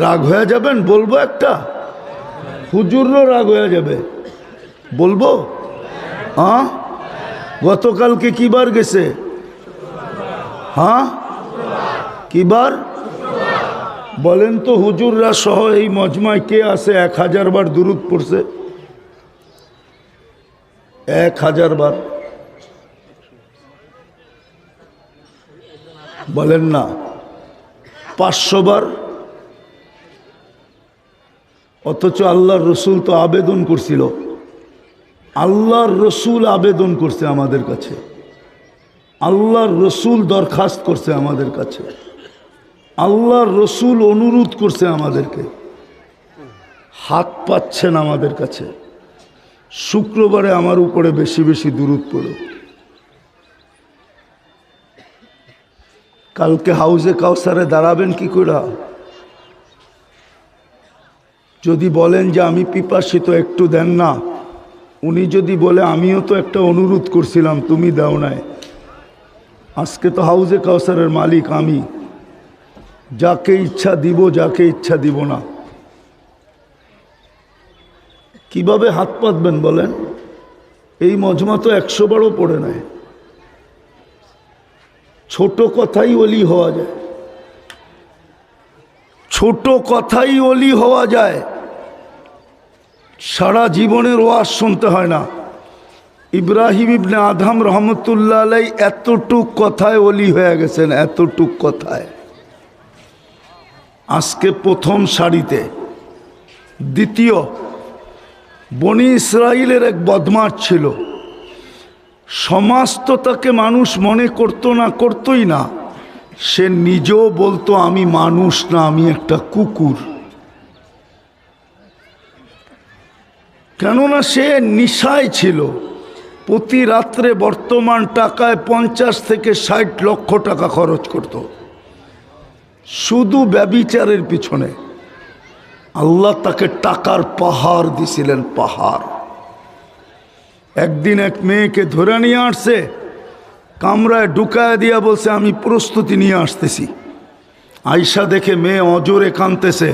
রাগ হয়ে যাবেন, বলব একটা? হুজুরও রাগ হয়ে যাবে। বলব? হ্যাঁ? গতকালকে কি বার গেছে? হ্যাঁ? কি বার? বলেন তো হুজুররা সহ এই মজমায় কে আছে? এক হাজার বার দূরত পড়ছে। এক হাজার বার। বলেন না। পাঁচশো বার। অথচ আল্লাহর রসুল তো আবেদন করছিল। আল্লাহর রসুল আবেদন করছে আমাদের কাছে। আল্লাহর রসুল দরখাস্ত করছে আমাদের কাছে। আল্লাহর রসুল অনুরোধ করছে আমাদেরকে। হাত পাচ্ছেন আমাদের কাছে। শুক্রবারে আমার উপরে বেশি বেশি দূরত পড়ো কালকে হাউজে কাউসারে দাঁড়াবেন কি করে যদি বলেন যে আমি পিপাসিত, একটু দেন না। উনি যদি বলে, আমিও তো একটা অনুরোধ করছিলাম, তুমি দাও নাই। আজকে তো হাউজে কাউসারের মালিক আমি। যাকে ইচ্ছা দিব, যাকে ইচ্ছা দিব না। কীভাবে হাত পাতবেন বলেন? এই মজমা তো একশো বারও পড়ে নেয় ছোট কথাই অলি হওয়া যায়। ছোট কথাই অলি হওয়া যায়। সারা জীবনের ওয়াজ শুনতে হয় না। ইব্রাহিম ইবনে আধাম রহমতুল্লাহ আলাই এতটুক কথায় অলি হয়ে গেছেন, এতটুক কথায়। আজকে প্রথম সারিতে। দ্বিতীয়, বনি ইসরায়েলের এক বদমাস ছিল। সমাজ তো তাকে মানুষ মনে করতো না, করতোই না। সে নিজেও বলতো, আমি মানুষ না, আমি একটা কুকুর। কেননা সে নিশায় ছিল। প্রতি রাত্রে বর্তমান টাকায় পঞ্চাশ থেকে ষাট লক্ষ টাকা খরচ করত। শুধু ব্যবিচারের পিছনে। আল্লাহ তাকে টাকার পাহাড় দিছিলেন পাহাড়। একদিন এক মেয়েকে ধরে নিয়ে আসছে, কামরায় ঢুকায় দিয়া বলছে, আমি প্রস্তুতি নিয়ে আসতেছি। আয়সা দেখে মেয়ে অজোরে কানতেছে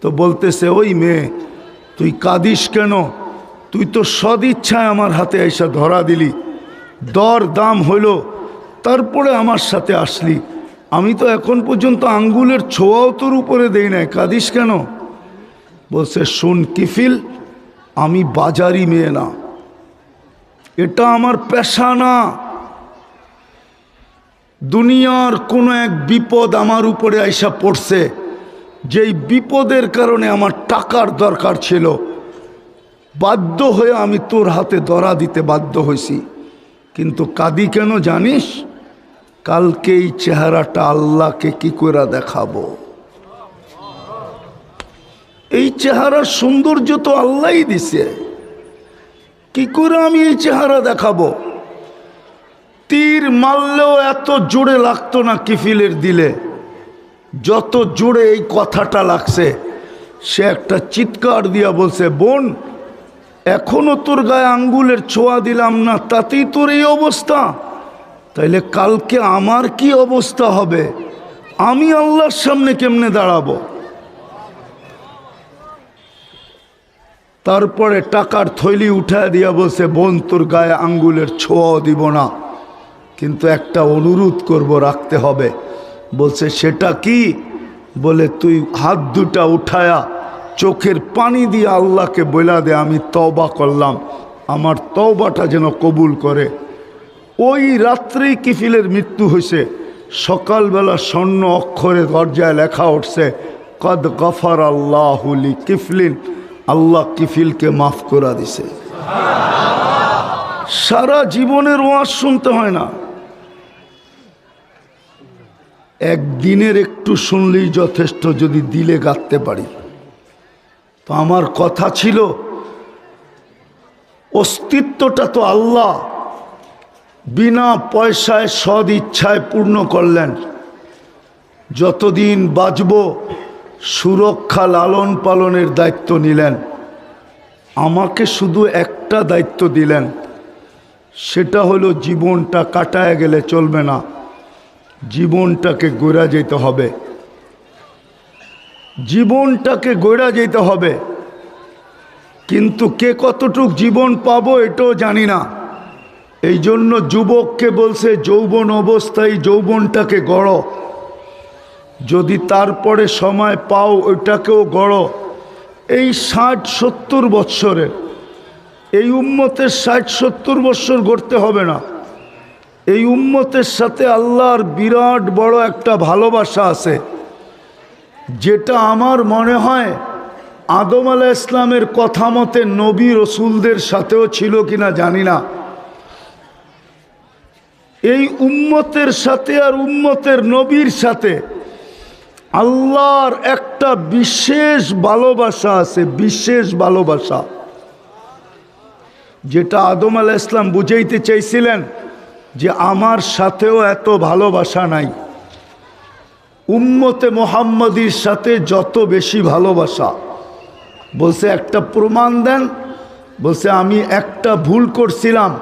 তো বলতেছে, ওই মেয়ে তুই কাঁদিস কেন? তুই তো সদিচ্ছায় আমার হাতে আইসা ধরা দিলি। দর দাম হইল, তারপরে আমার সাথে আসলি। আমি তো এখন পর্যন্ত আঙ্গুলের ছোঁয়াও তোর উপরে দেই নাই। কাঁদিস কেন? বলছে, শুন কিফিল, আমি বাজারি মেয়ে না। এটা আমার পেশা না। দুনিয়ার কোনো এক বিপদ আমার উপরে আইসা পড়ছে। যেই বিপদের কারণে আমার টাকার দরকার ছিল, বাধ্য হয়ে আমি তোর হাতে ধরা দিতে বাধ্য হয়েছি। কিন্তু কাদি কেন জানিস? কালকে এই চেহারাটা আল্লাহকে কি করে দেখাবো? এই চেহারার সৌন্দর্য তো আল্লাহই দিছে। কি করে আমি এই চেহারা দেখাবো? তীর মারলেও এত জোরে লাগতো না কিফিলের দিলে। যত জোরে এই কথাটা লাগছে, সে একটা চিৎকার দিয়া বলছে, বোন, এখনও তোর গায়ে আঙ্গুলের ছোঁয়া দিলাম না, তাতেই তোর এই অবস্থা। তাইলে কালকে আমার কি অবস্থা হবে? আমি আল্লাহর সামনে কেমনে দাঁড়াবো? তারপরে টাকার থৈলি উঠায় দিয়া বলছে, বোন, তোর গায়ে আঙ্গুলের ছোঁয়াও দিব না, কিন্তু একটা অনুরোধ করব, রাখতে হবে। বলছে, সেটা কি? বলে, তুই হাত দুটা উঠায়া চোখের পানি দিয়ে আল্লাহকে বইলা দে, আমি তওবা করলাম। আমার তওবাটা যেন কবুল করে। ওই রাত্রেই কিফিলের মৃত্যু হয়েছে সকালবেলা স্বর্ণ অক্ষরে দরজায় লেখা উঠছে, কদ গফার আল্লাহুলি কিফলিন আল্লাহ কিফিলকে মাফ করা দিছে। সারা জীবনের ওয়াজ শুনতে হয় না। একদিনের একটু শুনলেই যথেষ্ট যদি দিলে গাঁথতে পারি। তো আমার কথা ছিল, অস্তিত্বটা তো আল্লাহ বিনা পয়সায়, সদ ইচ্ছায় পূর্ণ করলেন। যতদিন বাঁচব, সুরক্ষা লালন পালনের দায়িত্ব নিলেন। আমাকে শুধু একটা দায়িত্ব দিলেন, সেটা হলো জীবনটা কাটায় গেলে চলবে না। জীবনটাকে গোড়া যেতে হবে। জীবনটাকে গড়া যেতে হবে। কিন্তু কে কতটুক জীবন পাবো এটাও জানি না। এই জন্য যুবককে বলছে, যৌবন অবস্থায় যৌবনটাকে গড়ো। যদি তারপরে সময় পাও ওইটাকেও গড়ো। এই ষাট সত্তর বৎসরের, এই উম্মতের ষাট সত্তর বৎসর গড়তে হবে না। এই উম্মতের সাথে আল্লাহর বিরাট বড় একটা ভালোবাসা আছে। যেটা আমার মনে হয় আদম আলাহ ইসলামের কথা মতে নবী রসুলদের সাথেও ছিল কিনা জানি না। এই উম্মতের সাথে আর উম্মতের নবীর সাথে আল্লাহর একটা বিশেষ ভালোবাসা আছে, বিশেষ ভালোবাসা। যেটা আদম আলাহ ইসলাম বুঝাইতে চাইছিলেন যে আমার সাথেও এত ভালোবাসা নাই। উম্মতে মোহাম্মদীর সাথে যত বেশি ভালোবাসা। বলছে, একটা প্রমাণ দেন। বলছে, আমি একটা ভুল করছিলাম।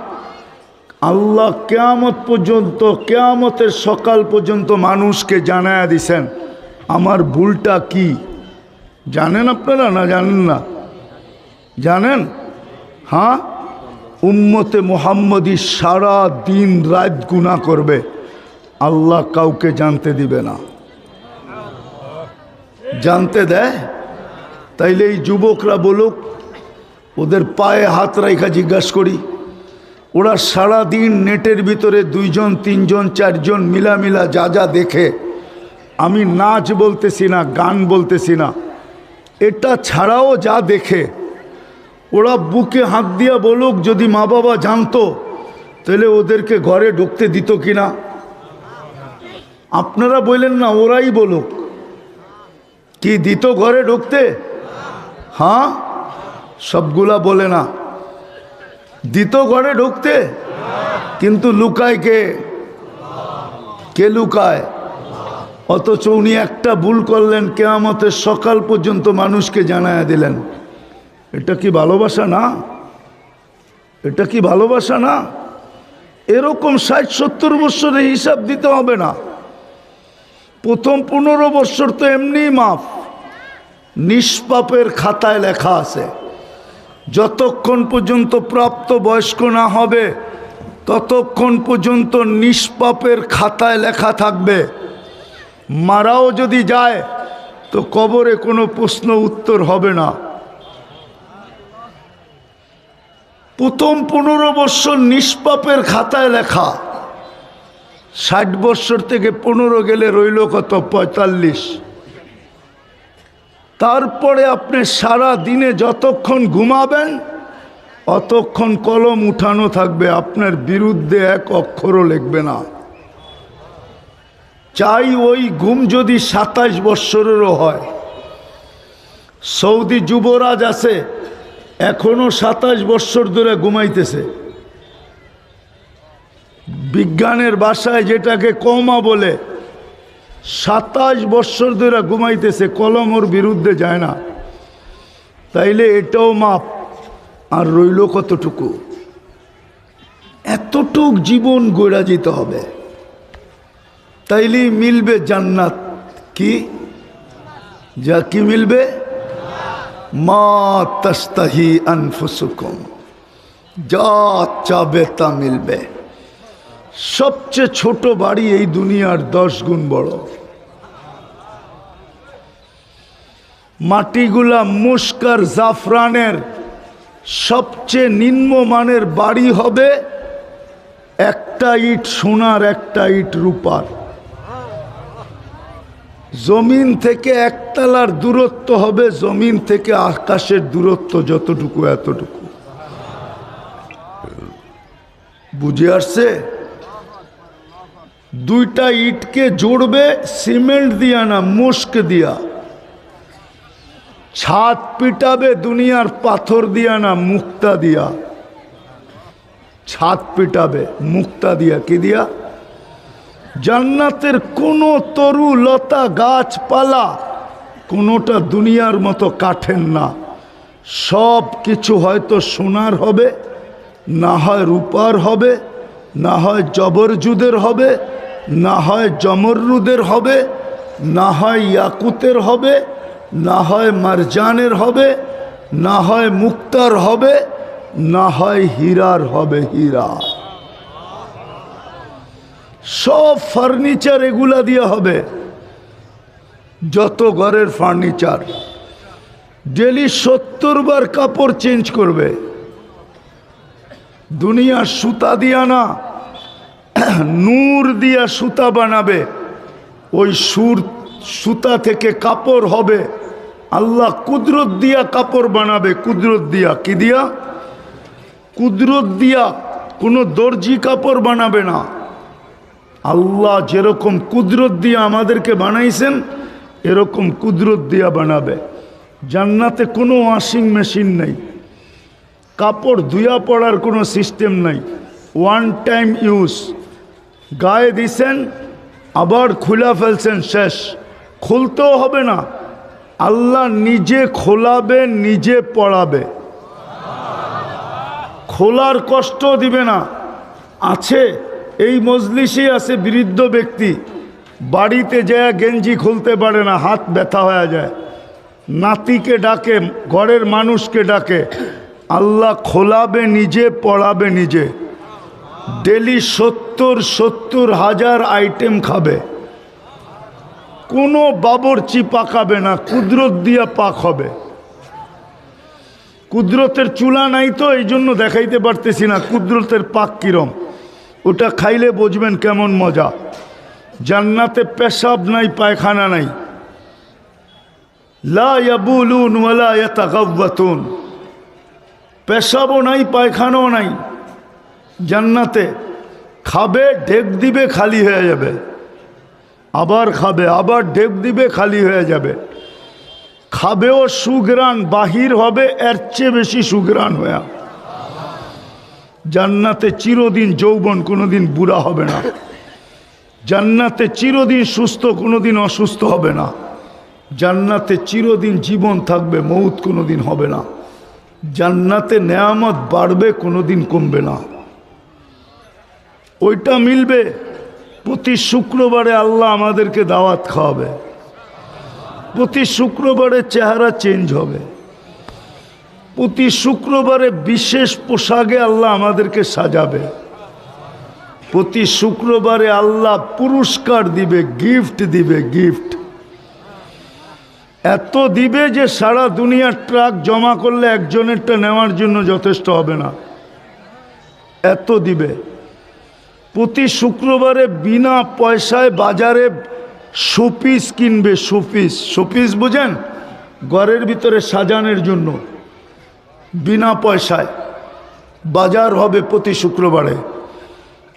আল্লাহ কেয়ামত পর্যন্ত, কেয়ামতের সকাল পর্যন্ত মানুষকে জানায়া দিছেন, আমার ভুলটা কি? জানেন আপনারা না জানেন না? জানেন? হ্যাঁ? উম্মতে মোহাম্মদী সারা দিন রাত গুণা করবে। আল্লাহ কাউকে জানতে দিবে না। জানতে দেয়? তাইলে এই যুবকরা বলুক, ওদের পায়ে হাত রাইখা জিজ্ঞাসা করি। ওরা সারা দিন নেটের ভিতরে দুইজন, তিনজন, চারজন মিলামিলা যা যা দেখে। আমি নাচ বলতেছি না, গান বলতেছি না। এটা ছাড়াও যা দেখে ওরা বুকে হাত দিয়া বলুক, যদি মা বাবা জানতো, তাহলে ওদেরকে ঘরে ঢুকতে দিত কিনা? আপনারা বললেন না, ওরাই বলুক। কি দিত ঘরে ঢুকতে? হ্যাঁ? সবগুলা বলে না। দিত ঘরে ঢুকতে? কিন্তু লুকায় কে? কে লুকায়? অথচ উনি একটা ভুল করলেন, কেয়ামতের সকাল পর্যন্ত মানুষকে জানায়া দিলেন। এটা কি ভালোবাসা না? এটা কি ভালোবাসা না? এরকম ষাট সত্তর বৎসরে হিসাব দিতে হবে না। প্রথম পনেরো বৎসর তো এমনিই মাফ। নিষ্পাপের খাতায় লেখা আছে, যতক্ষণ পর্যন্ত প্রাপ্ত বয়স্ক না হবে, ততক্ষণ পর্যন্ত নিষ্পাপের খাতায় লেখা থাকবে। মারাও যদি যায়, তো কবরে কোনো প্রশ্ন উত্তর হবে না। প্রথম পনেরো বৎসর নিষ্পাপের খাতায় লেখা। ষাট বৎসর থেকে পনেরো গেলে রইল কত? পঁয়তাল্লিশ। তারপরে আপনি সারা দিনে যতক্ষণ ঘুমাবেন, অতক্ষণ কলম উঠানো থাকবে, আপনার বিরুদ্ধে এক অক্ষরও লিখবে না। চাই ওই ঘুম যদি সাতাশ বৎসরেরও হয়। সৌদি যুবরাজ আছে এখনও সাতাশ বৎসর ধরে ঘুমাইতেছে। বিজ্ঞানের বাসায় যেটাকে কমা বলে, সাতাশ বৎসর ধরে ঘুমাইতেছে, কলম ওর বিরুদ্ধে যায় না। তাইলে এটাও মাপ, আর রইল কতটুকু? এতটুক জীবন গড়া যেতে হবে। তাইলেই মিলবে জান্নাত। কি? যা কি মিলবে? মা তস্তাহি আনফুসুকুম। যা চাবে তা মিলবে। সবচেয়ে ছোট বাড়ি এই দুনিয়ার দশ গুণ বড়। মাটিগুলা মুস্কার জাফরানের সবচেয়ে নিম্নমানের বাড়ি হবে একটা ইট সোনার, একটা ইট রূপার। জমিন থেকে একতলার দূরত্ব হবে জমিন থেকে আকাশের দূরত্ব যতটুকু, এতটুকু। বুঝে আসছে? দুইটা ইটকে জোড়বে, সিমেন্ট দিয়া না মুস্ক দিয়া। ছাদ পিটাবে, দুনিয়ার পাথর দিয়া না, মুক্তা দিয়া। ছাদ পিটাবে, মুক্তা দিয়া, কি দিয়া? জান্নাতের কোনো তরু লতা গাছপালা কোনোটা দুনিয়ার মতো কাঠের না। সব কিছু হয়তো সোনার হবে, না হয় রূপার হবে, না হয় জবরজুদের হবে, না হয় জমরুদের হবে, না হয় ইয়াকুতের হবে, না হয় মারজানের হবে, না হয় মুক্তার হবে, না হয় হীরার হবে হীরা। সব ফার্নিচার এগুলা দিয়ে হবে। যত ঘরের ফার্নিচার ডেলি সত্তর বার কাপড় চেঞ্জ করবে। দুনিয়ার সুতা দিয়া না, নূর দিয়া সুতা বানাবে। ওই সুর সুতা থেকে কাপড় হবে। আল্লাহ কুদরত দিয়া কাপড় বানাবে। কুদরত দিয়া কি দিয়া? কুদরত দিয়া কোনো দর্জি কাপড় বানাবে না। আল্লাহ যেরকম কুদরত দিয়ে আমাদেরকে বানাইছেন, এরকম কুদরত দিয়া বানাবে। জান্নাতে কোনো ওয়াশিং মেশিন নেই। কাপড় ধুয়া পড়ার কোনো সিস্টেম নাই। ওয়ান টাইম ইউজ গায়ে দিছেন, আবার খুলা ফেলছেন, শেষ। খুলতেও হবে না। আল্লাহ নিজে খোলাবে, নিজে পড়াবে। খোলার কষ্ট দিবে না। আছে এই মজলিসে আছে বৃদ্ধ ব্যক্তি। বাড়িতে যায়, গেঞ্জি খুলতে পারে না, হাত ব্যথা হয়ে যায়। নাতিকে ডাকে, ঘরের মানুষকে ডাকে, আল্লাহ খোলাবে নিজে, পড়াবে নিজে। ডেলি সত্তর সত্তর হাজার আইটেম খাবে। কোনো বাবরচি পাকাবে না, কুদরত দিয়া পাক হবে। কুদরতের চুলা নাই তো এই জন্য দেখাইতে পারতেছি না কুদরতের পাক কিরম। ওটা খাইলে বুঝবেন কেমন মজা। জান্নাতে পেশাব নাই, পায়খানা নাই। লা ইয়াবুলুন ওয়ালা ইয়াতাগাওয়াতুন। পেশাবও নাই, পায়খানাও নাই। জান্নাতে খাবে, ঢেক দিবে, খালি হয়ে যাবে। আবার খাবে, আবার ঢেক দিবে, খালি হয়ে যাবে। খাবেও সুগ্রাণ বাহির হবে, এর চেয়ে বেশি সুগ্রাণ হয়ে জান্নাতে চিরদিন যৌবন, কোনোদিন বুড়া হবে না। জান্নাতে চিরদিন সুস্থ, কোনোদিন অসুস্থ হবে না। জান্নাতে চিরদিন জীবন থাকবে, মৌত কোনোদিন হবে না। জান্নাতে নেয়ামত বাড়বে, কোনোদিন কমবে না। ওইটা মিলবে, প্রতি শুক্রবারে আল্লাহ আমাদেরকে দাওয়াত খাওয়াবে। প্রতি শুক্রবারে চেহারা চেঞ্জ হবে। প্রতি শুক্রবারে বিশেষ পোশাকে আল্লাহ আমাদেরকে সাজাবে। প্রতি শুক্রবারে আল্লাহ পুরস্কার দিবে গিফট দিবে গিফট এত দিবে যে সারা দুনিয়ার ট্রাক জমা করলে একজনেরটা নেওয়ার জন্য যথেষ্ট হবে না। এত দিবে। প্রতি শুক্রবারে বিনা পয়সায় বাজারে শোপিস কিনবে, শোপিস। শোপিস বুঝেন? ঘরের ভিতরে সাজানোর জন্য। বিনা পয়সায়। বাজার হবে প্রতি শুক্রবারে।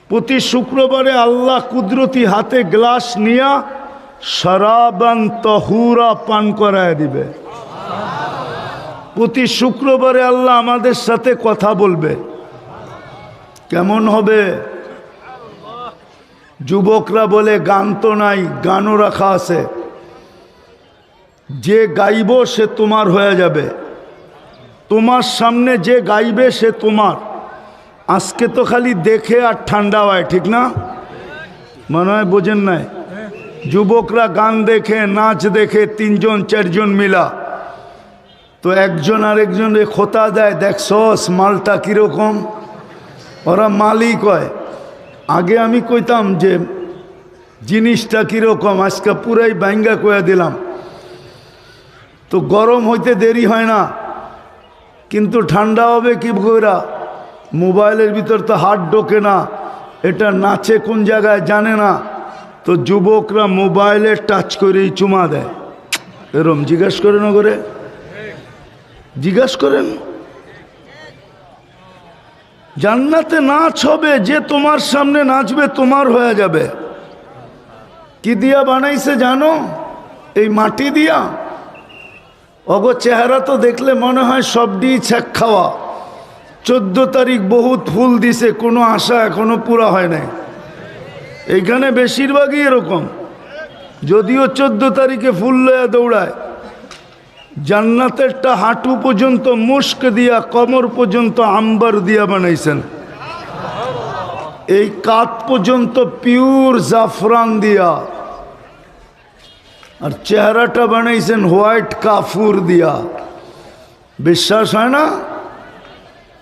প্রতি শুক্রবারে আল্লাহ কুদরতি হাতে গ্লাস নিয়া শরাবান তহুরা পান করায় দিবে। প্রতি শুক্রবারে আল্লাহ আমাদের সাথে কথা বলবে। কেমন হবে? যুবকরা বলে, গান তো নাই, গানও রাখা আছে। যে গাইব সে তোমার হয়ে যাবে। তোমার সামনে যে গাইবে সে তোমার। আজকে তো খালি দেখে আর ঠান্ডা হয়, ঠিক না? মনে হয় বোঝেন নাই? যুবকরা গান দেখে, নাচ দেখে, তিনজন, চারজন মিলা। তো একজন আরেকজন খোতা দেয়, দেখছস, মালটা কীরকম? ওরা মালই কয় আগে আমি কইতাম যে, জিনিসটা কীরকম? আজকে পুরাই ব্যাঙ্গা কয়ে দিলাম। তো গরম হইতে দেরি হয় না। কিন্তু ঠান্ডা হবে কি কইরা মোবাইলের ভিতর তো হাত ঢোকে না, এটা নাচে কোন জায়গায় জানে না। তো যুবকরা মোবাইলে টাচ করেই চুমা দেয়। এরম জিজ্ঞাস করেন করে জিজ্ঞাস করেন? জান্নাতে নাচ হবে, যে তোমার সামনে নাচবে, তোমার হয়ে যাবে। কি দিয়া বানাইছে জানো? এই মাটি দিয়া। অগ চেহারা তো দেখলে মনে হয় সবডি ছ্যাক খাওয়া। চোদ্দ তারিখ বহুত ফুল দিছে, কোনো আশা এখনও পুরা হয় নাই। এইখানে বেশিরভাগই এরকম। যদিও চোদ্দ তারিখে ফুল লয়া দৌড়ায়, জান্নাতেরটা হাঁটু পর্যন্ত মুস্ক দিয়া, কমর পর্যন্ত আম্বার দিয়া বানাইছেন। এই কাত পর্যন্ত পিওর জাফরান দিয়া। আর চেহারাটা বানাইছেন হোয়াইট কাফুর দিয়া। বিশ্বাস হয় না?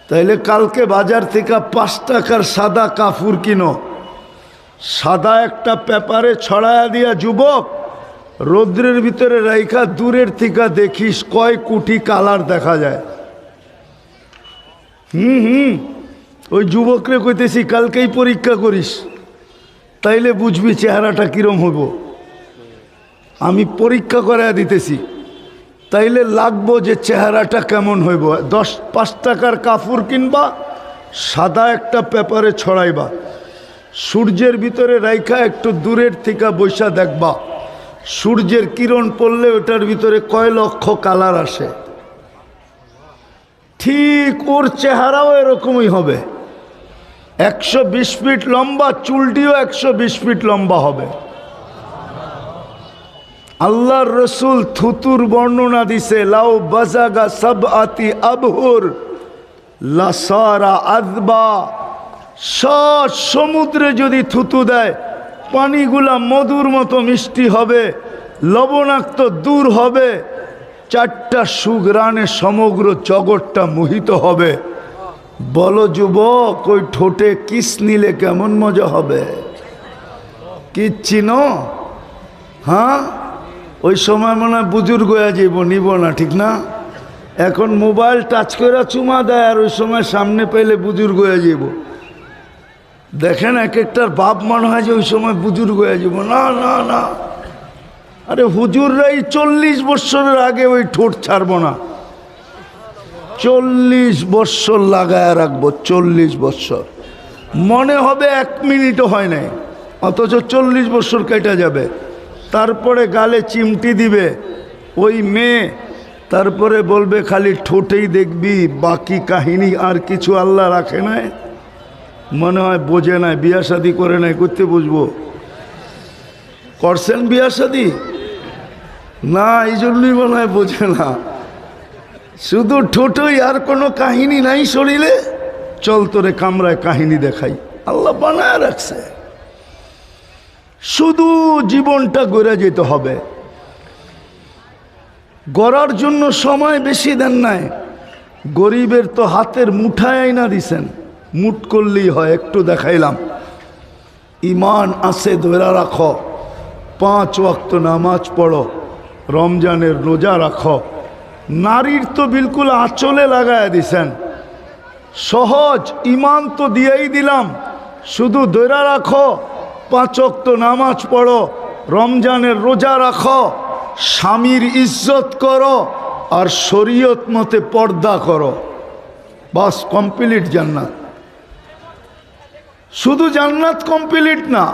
তাইলে কালকে বাজার থেকে পাঁচ টাকার সাদা কাফুর কিনো। সাদা একটা পেপারে ছড়ায়া দিয়া, যুবক, রৌদ্রের ভিতরে রাইখা দূরের থেকে দেখিস কয় কুটি কালার দেখা যায়। হুম হুম, ওই যুবকরে কইতেছি, কালকেই পরীক্ষা করিস। তাইলে বুঝবি চেহারাটা কিরম হইব। আমি পরীক্ষা করায় দিতেছি। তাইলে লাগবো যে চেহারাটা কেমন হইব? দশ, পাঁচ টাকার কাপড় কিনবা, সাদা একটা পেপারে ছড়াইবা। সূর্যের ভিতরে রাইখা একটু দূরের থেকে বৈশা দেখবা। সূর্যের কিরণ পড়লে ওটার ভিতরে কয় লক্ষ কালার আসে। ঠিক ওর চেহারাও এরকমই হবে। একশো বিশ ফিট লম্বা, চুলটিও একশো বিশ ফিট লম্বা হবে। আল্লাহর রসুল থুতুর বর্ণনা দিছে, লাউ বাজাগা সব আতি আবহুর লাসারা আদবা। সব সমুদ্রে যদি থুতু দেয়, পানিগুলা মধুর মতো মিষ্টি হবে, লবণাক্ত দূর হবে, চারটা সুগ্রানে সমগ্র জগৎটা মোহিত হবে। বলো যুবক, ওই ঠোঁটে কিস নিলে কেমন মজা হবে? কি চিনো হ্যাঁ? ওই সময় মনে হয় বুজুর্গ যাইব, নিব না, ঠিক না? এখন মোবাইল টাচ করে চুমা দেয় আর ওই সময় সামনে পেলে বুজুর্গ যাইব। দেখেন এক একটার বাপ মনে হয় যে ওই সময় বুজুর্গ হয়ে যাব না না না। আরে হুজুররাই চল্লিশ বৎসরের আগে ওই ঠোঁট ছাড়বো না। চল্লিশ বৎসর লাগায় রাখব, চল্লিশ বৎসর। মনে হবে এক মিনিটও হয় নাই, অথচ চল্লিশ বৎসর কেটে যাবে। তারপরে গালে চিমটি দিবে। ওই মেয়ে তারপরে বলবে, খালি ঠোঁটেই দেখবি, বাকি কাহিনী আর কিছু আল্লাহ রাখে নাই। মনে হয় বোঝে নাই, বিয়া শাদি করে নাই, করতে বুঝব। করছেন বিয়া শাদি? না এই জন্যই মনে হয় বোঝে না। শুধু ঠোঁটই আর কোনো কাহিনী নাই শরীরে। চল তোরে কামরায় কাহিনী দেখাই। আল্লাহ বানায় রাখছে। শুধু জীবনটা গড়ে যেতে হবে। গড়ার জন্য সময় বেশি দেন নাই। গরিবের তো হাতের মুঠায় না দিছেন। মুট করলেই হয়, একটু দেখাইলাম। ইমান আছে, ধরে রাখো। পাঁচ ওয়াক্ত নামাজ পড়ো, রমজানের রোজা রাখো। নারীর তো বিলকুল আঁচলে লাগায় দিছেন। সহজ ইমান তো দিয়েই দিলাম। শুধু দৈরা রাখো পাঁচক তো নামাজ পড়ো, রমজানের রোজা রাখো, স্বামীর ইজ্জত করো আর শরীয়ত মতে পর্দা করো। বাস কমপ্লিট জান্নাত। শুধু জান্নাত কমপ্লিট না,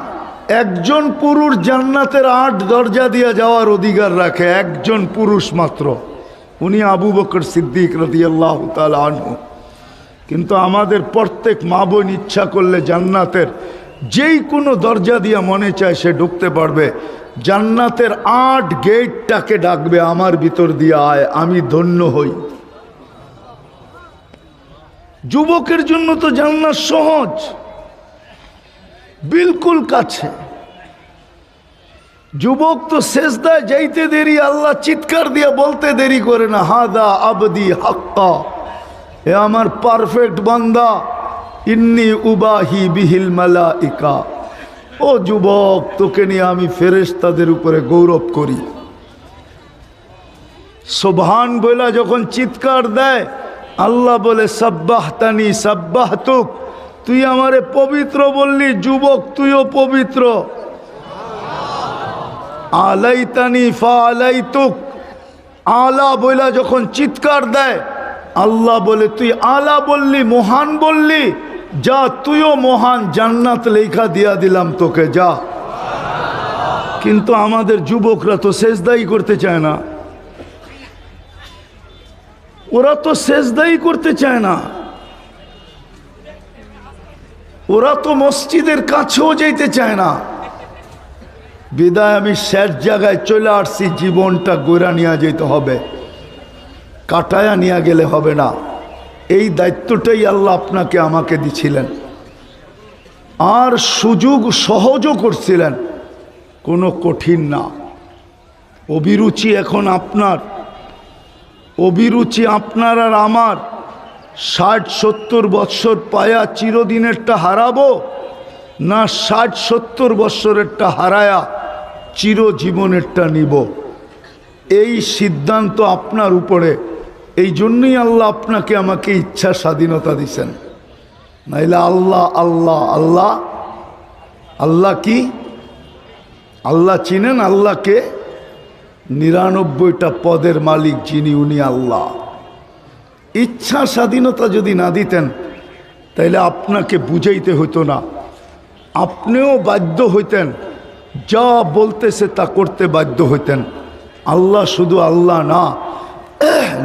একজন পুরুষ জান্নাতের আট দরজা দিয়ে যাওয়ার অধিকার রাখে একজন পুরুষ মাত্র। উনি আবু বকর সিদ্দিক আল্লাহ আনহু। কিন্তু আমাদের প্রত্যেক মা বোন ইচ্ছা করলে জান্নাতের যেই কোনো দরজা দিয়া মনে চায় সে ঢুকতে পারবে। জান্নাতের আট গেটটাকে ডাকবে, আমার ভিতর দিয়ে আয়, আমি ধন্য হই। যুবকের জন্য তো জান্নাত সহজ। বিলকুল কাছে। যুবক তো শেষদায় যাইতে দেরি, আল্লাহ চিৎকার দিয়ে বলতে দেরি করে না, হাদা আবদি হাক্কা, এ আমার পারফেক্ট বান্দা। ইন্নি উবাহি বিহিল মালা ইকা ও যুবক, তোকে নিয়ে আমি ফেরেশতাদের উপরে গৌরব করি। সোভান বইলা যখন চিৎকার দেয়, আল্লাহ বলে, সাব্বাহতানি সাব্বাহতুক, তুই আমারে পবিত্র বললি, যুবক, তুইও পবিত্র। আলাইতানি ফা আলাইতুক আলা বইলা যখন চিৎকার দেয়, আল্লাহ বলে, তুই আলা বললি, মহান বললি যা তুইও মহান জান্নাত লেখা দিয়া দিলাম তোকে, যা। কিন্তু আমাদের যুবকরা তো শেষদাই করতে চায় না। ওরা তো শেষদাই করতে চায় না। ওরা তো মসজিদের কাছেও যেতে চায় না। বিদায় আমি শেষ জায়গায় চলে আসছি, জীবনটা গোড়া নিয়ে যেতে হবে। কাটায়া নিয়ে গেলে হবে না। এই দায়িত্বটাই আল্লাহ আপনাকে আমাকে দিছিলেন। আর সুযোগ সহজও করছিলেন। কোনো কঠিন না। অভিরুচি এখন আপনার। অভিরুচি আপনার আর আমার। ষাট সত্তর বৎসর পায়া চিরদিনেরটা হারাবো না ষাট সত্তর বৎসরেরটা হারায়া চিরজীবনেরটা নিব? এই সিদ্ধান্ত আপনার উপরে। এই জন্যই আল্লাহ আপনাকে আমাকে ইচ্ছা স্বাধীনতা দিছেন। নাইলে আল্লাহ আল্লাহ আল্লাহ আল্লাহ কি? আল্লাহ চিনেন, আল্লাহকে? নিরানব্বইটা পদের মালিক যিনি, উনি আল্লাহ। ইচ্ছা স্বাধীনতা যদি না দিতেন, তাইলে আপনাকে বুঝাইতে হতো না। আপনিও বাধ্য হইতেন, যা বলতেছে তা করতে বাধ্য হইতেন। আল্লাহ শুধু আল্লাহ না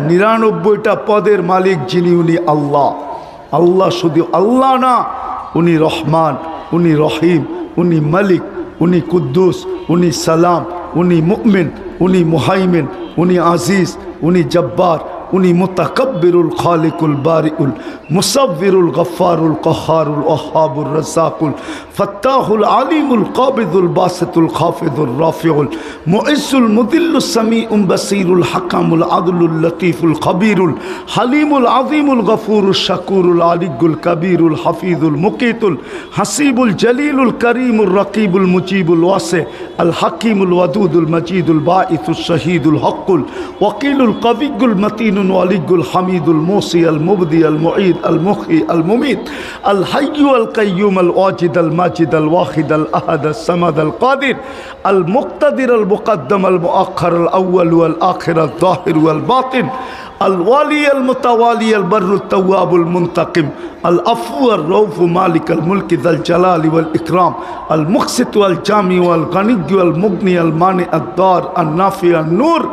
নিরানব্বইটা পদের মালিক যিনি, উনি আল্লাহ। আল্লাহ শুধু আল্লাহ না, উনি রহমান, উনি রহিম, উনি মালিক, উনি কুদ্দুস, উনি সালাম, উনি মুকমিন উনি মুহাইমিন, উনি আজিজ, উনি জব্বার উনি মুতাকব্বিরুল খালিকুল বারিউল, মুসাব্বিরুল গফফারুল কহারুল ওহাবুর রাজ্জাকুল, ফাত্তাহুল আলিমুল কাবিদুল বাসিতুল খাফিদুল রাফিউল মুইসুল মুদিল্লুস সামিউম বাসিরুল হাকামুল আদলুল লতিফুল খবিরুল, হালিমুল আজিমুল গফুরুল শাকুরুল আলিগুল কবিরুল হাফিজুল মুকিতুল, হাসিবুল জলিলুল করিমুল রকিবুল মুজিবুল ওয়াসে আল হাকিমুল ওয়াদুদুল মজিদুল বাঈসুল শহীদুল হকুল ওয়াকিলুল কবিগুল মতিনুল আলিগুল হামিদুল মোসি আল মুবদি আল মুঈদ আল মুখি আল মুমিদ আল হাইয়ু আল কাইয়ুম আল ওয়াজিদ আল মাজিদ আল ওয়াহিদ আল আহাদ আল সামাদ আল কাদির আল মুক্তাদির আল মুকদ্দম আল মুআখর আল আউয়াল ওয়াল আখির আল জাহির ওয়াল বাতিন الوالي المتوالي البر التواب المنتقم العفو الرؤوف مالك الملك ذا الجلال والإكرام المقسط والجامع والغني والمغني المانع الدار النافع النور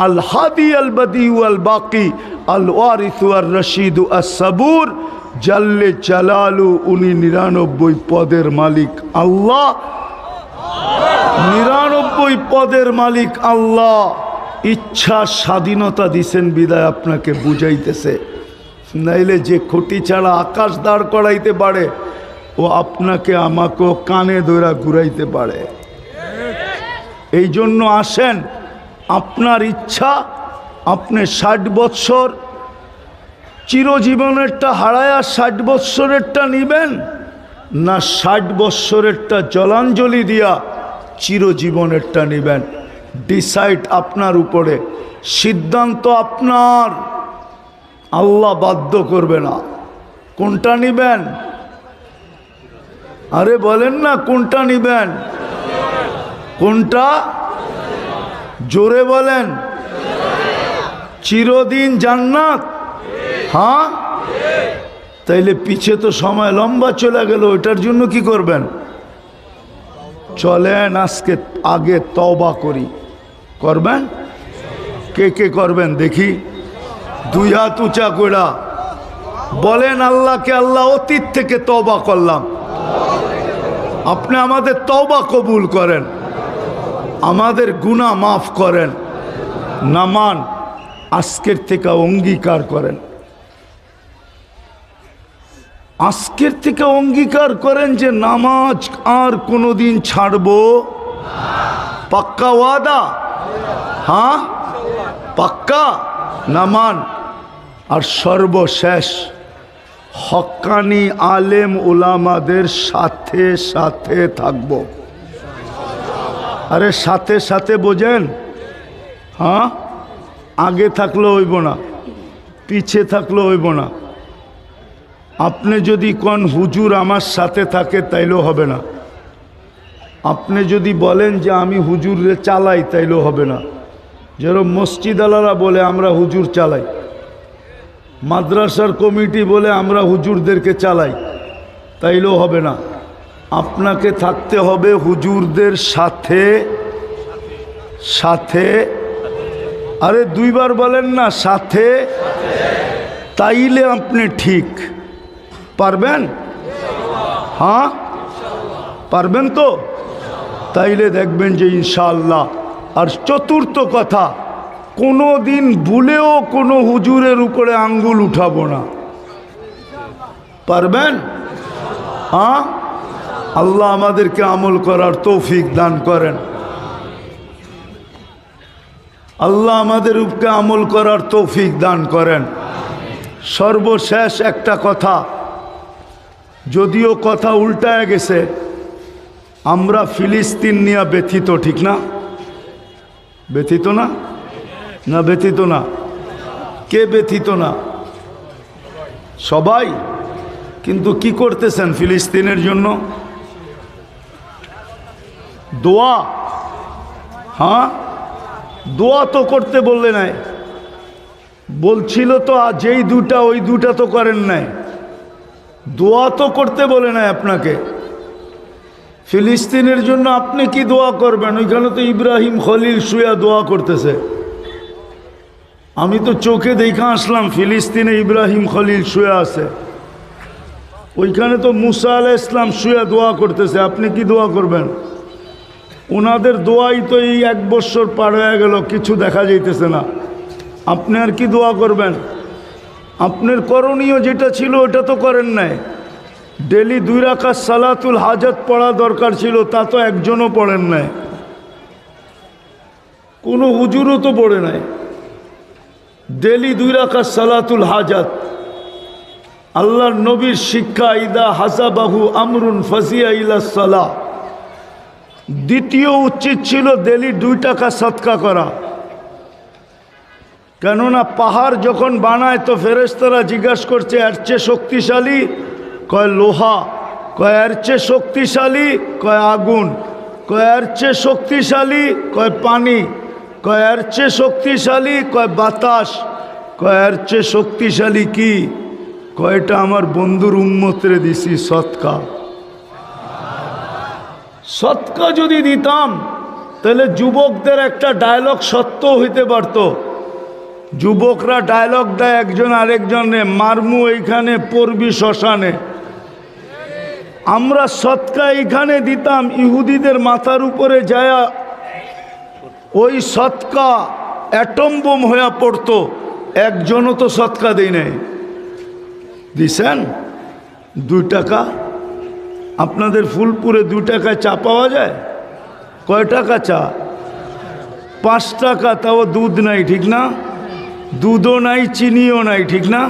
الهادي البديع والباقي الوارث الرشيد الصبور جل جلاله উনি নিরানব্বই পদের মালিক আল্লাহ নিরানব্বই পদের মালিক আল্লাহ ইচ্ছা স্বাধীনতা দিছেন, বিদায় আপনাকে বুঝাইতেছে। নাইলে যে খুঁটি ছাড়া আকাশ দাঁড় করাইতে পারে, ও আপনাকে আমাকেও কানে ধরা ঘুরাইতে পারে। এই জন্য আসেন, আপনার ইচ্ছা, আপনি ষাট বৎসর চিরজীবনেরটা হারায়া ষাট বৎসরেরটা নিবেন, না ষাট বৎসরেরটা জলাঞ্জলি দিয়া চিরজীবনেরটা নেবেন। ডিসাইড আপনার উপরে। সিদ্ধান্ত আপনার। আল্লাহ বাধ্য করবে না। কোনটা নিবেন? আরে বলেন না কোনটা নিবেন? কোনটা? জোরে বলেন। চিরদিন জান্নাত? হ্যাঁ? তাইলে পিছে তো সময় লম্বা চলে গেল, ওইটার জন্য কি করবেন? চলেন আজকে আগে তবা করি। করবেন? কে কে করবেন দেখি। দুই হাত উঁচা কইরা বলেন, আল্লাহকে আল্লাহ অতীত থেকে তবা করলাম। আপনি আমাদের তবা কবুল করেন। আমাদের গুনাহ মাফ করেন। নামান আজকের থেকে অঙ্গীকার করেন। আজকের থেকে অঙ্গীকার করেন যে নামাজ আর কোনোদিন ছাড়বো। পাক্কা ওয়াদা? হ্যাঁ? পাক্কা নামান আর সর্বশেষ হক্কানি আলেম ওলামাদের সাথে সাথে থাকব। আরে সাথে সাথে বোঝেন? হ্যাঁ? আগে থাকলে হইব না, পিছে থাকলে হইব না। আপনি যদি কোন হুজুর আমার সাথে থাকে তাইলেও হবে না। আপনি যদি বলেন যে আমি হুজুরে চালাই, তাইলেও হবে না। যেরকম মসজিদ আলারা বলে, আমরা হুজুর চালাই। মাদ্রাসার কমিটি বলে, আমরা হুজুরদেরকে চালাই। তাইলেও হবে না। আপনাকে থাকতে হবে হুজুরদের সাথে সাথে। আরে দুইবার বলেন না, সাথে। তাইলে আপনি ঠিক। পারবেন? হ্যাঁ? পারবেন তো? তাইলে দেখবেন যে ইনশাআল্লাহ। আর চতুর্থ কথা কোনো দিন ভুলেও কোনো হুজুরের উপরে আঙ্গুল উঠাবো না। পারবেন? হ্যাঁ? আল্লাহ আমাদেরকে আমল করার তৌফিক দান করেন। আল্লাহ আমাদের উপকে আমল করার তৌফিক দান করেন। সর্বশেষ একটা কথা, যদিও কথা উল্টায় গেছে আমরা ফিলিস্তিন নিয়ে ব্যথিত, ঠিক না? ব্যথিত না? না, ব্যথিত না। কে ব্যথিত না? সবাই? কিন্তু কি করতেছেন ফিলিস্তিনের জন্য? দোয়া। হ্যাঁ? দোয়া তো করতে বললে নাই। বলছিল তো যেই দুটা ওই দুটা তো করেন নাই। দোয়া তো করতে বলে নাই আপনাকে। ফিলিস্তিনের জন্য আপনি কি দোয়া করবেন? ওইখানে তো ইব্রাহিম খলিল শুয়া দোয়া করতেছে। আমি তো চোখে দেখা আসলাম, ফিলিস্তিনে ইব্রাহিম খলিল শুয়ে আছে। ওইখানে তো মুসা আলাহ ইসলাম শুয়ে দোয়া করতেছে, আপনি কি দোয়া করবেন? ওনাদের দোয়াই তো এই এক বছর পার হয়ে গেল, কিছু দেখা যাইতেছে না। আপনি আর কি দোয়া করবেন? আপনার করণীয় যেটা ছিল, ওটা তো করেন নাই। ডেলি দুই রাখা সালাতুল হাজত পড়া দরকার ছিল, তা তো একজনও পড়েন নাই। কোনো হুজুরও তো পড়ে নাই। ডেলি দুই রাখা সালাতুল হাজাত। আল্লাহর নবীর শিক্ষা, ইদা হাসাবাহু আমরুন ফাজিয়া ইলা সালা। দ্বিতীয় উচিত ছিল ডেলি দুই টাকা সৎকা করা। কেননা পাহাড় যখন বানায়, তো ফেরেস্তারা জিজ্ঞাসা করছে, এর চেয়ে শক্তিশালী কয় লোহা, কয় এর চেয়ে শক্তিশালী, কয় আগুন, কয় এর চেয়ে শক্তিশালী, কয় পানি, কয় এর চেয়ে শক্তিশালী, কয় বাতাস, কয় এর চেয়ে শক্তিশালী কি? কয়টা আমার বন্ধুর উন্মতরে দিছি সৎকা। সৎকা যদি দিতাম, তাহলে যুবকদের একটা ডায়লগ সত্য হইতে পারতো। যুবকরা ডায়লগ দেয় একজন আরেকজনে, মারমু এইখানে, পড়বি শ্মশানে। আমরা সৎকা এইখানে দিতাম, ইহুদিদের মাথার উপরে যায়া ওই সৎকা অ্যাটম বোম হয়ে পড়তো। একজনও তো সৎকা দেই নাই। দিছেন? দুই টাকা? আপনাদের ফুলপুরে দু টাকায় চা পাওয়া যায়? কয় টাকা চা? পাঁচ টাকা, তাও দুধ নাই, ঠিক না? দুধও নাই, চিনিও নাই, ঠিক না?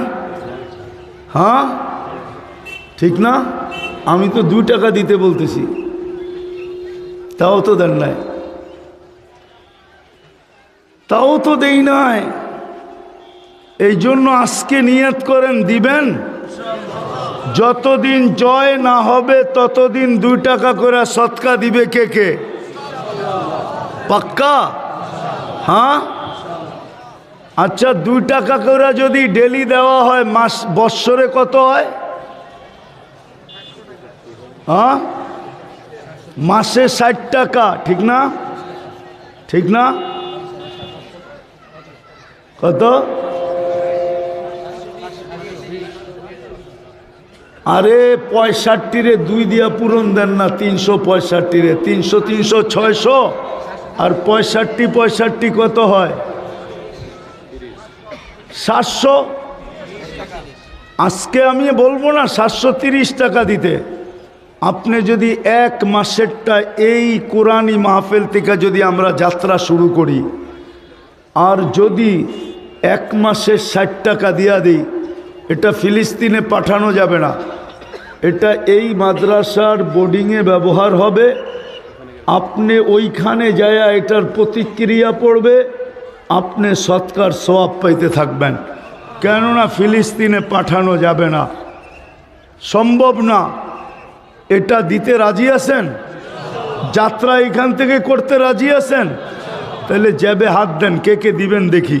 হ্যাঁ? ঠিক না? আমি তো দু টাকা দিতে বলতেছি। তাও তো দেন নাই। তাও তো দেই নাই। এই জন্য আজকে নিয়ত করেন, দিবেন? যতদিন জয় না হবে, ততদিন দুই টাকা করে সৎকা দিবে কে কে? পাক্কা? হ্যাঁ? আচ্ছা দুই টাকা করে যদি ডেলি দেওয়া হয়, মাস, বৎসরে কত হয়? হ্যাঁ? মাসে ষাট টাকা, ঠিক না? ঠিক না? কত? আরে, পঁয়ষট্টিরে দুই দিয়া পূরণ দেন না, তিনশো পঁয়ষট্টিরে। তিনশো তিনশো, ছয়শো। আর পঁয়ষট্টি পঁয়ষট্টি কত হয়? সাতশো? আজকে আমি বলব না সাতশো তিরিশ টাকা দিতে। আপনি যদি এক মাসেরটা এই কোরআনি মাহফিল থেকে যদি আমরা যাত্রা শুরু করি, আর যদি এক মাসের ষাট টাকা দিয়া দিই, এটা ফিলিস্তিনে পাঠানো যাবে না। এটা এই মাদ্রাসার বোর্ডিংয়ে ব্যবহার হবে। আপনি ওইখানে যায়া এটার প্রতিক্রিয়া পড়বে। আপনি সৎকার সোয়াব পাইতে থাকবেন। কেননা ফিলিস্তিনে পাঠানো যাবে না। সম্ভব না। এটা দিতে রাজি আছেন? যাত্রা এখান থেকে করতে রাজি আছেন? তাহলে জ্যাবে হাত দেন, কে কে দিবেন দেখি।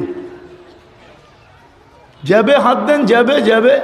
জ্যাবে হাত দেন, জ্যাবে জ্যাবে।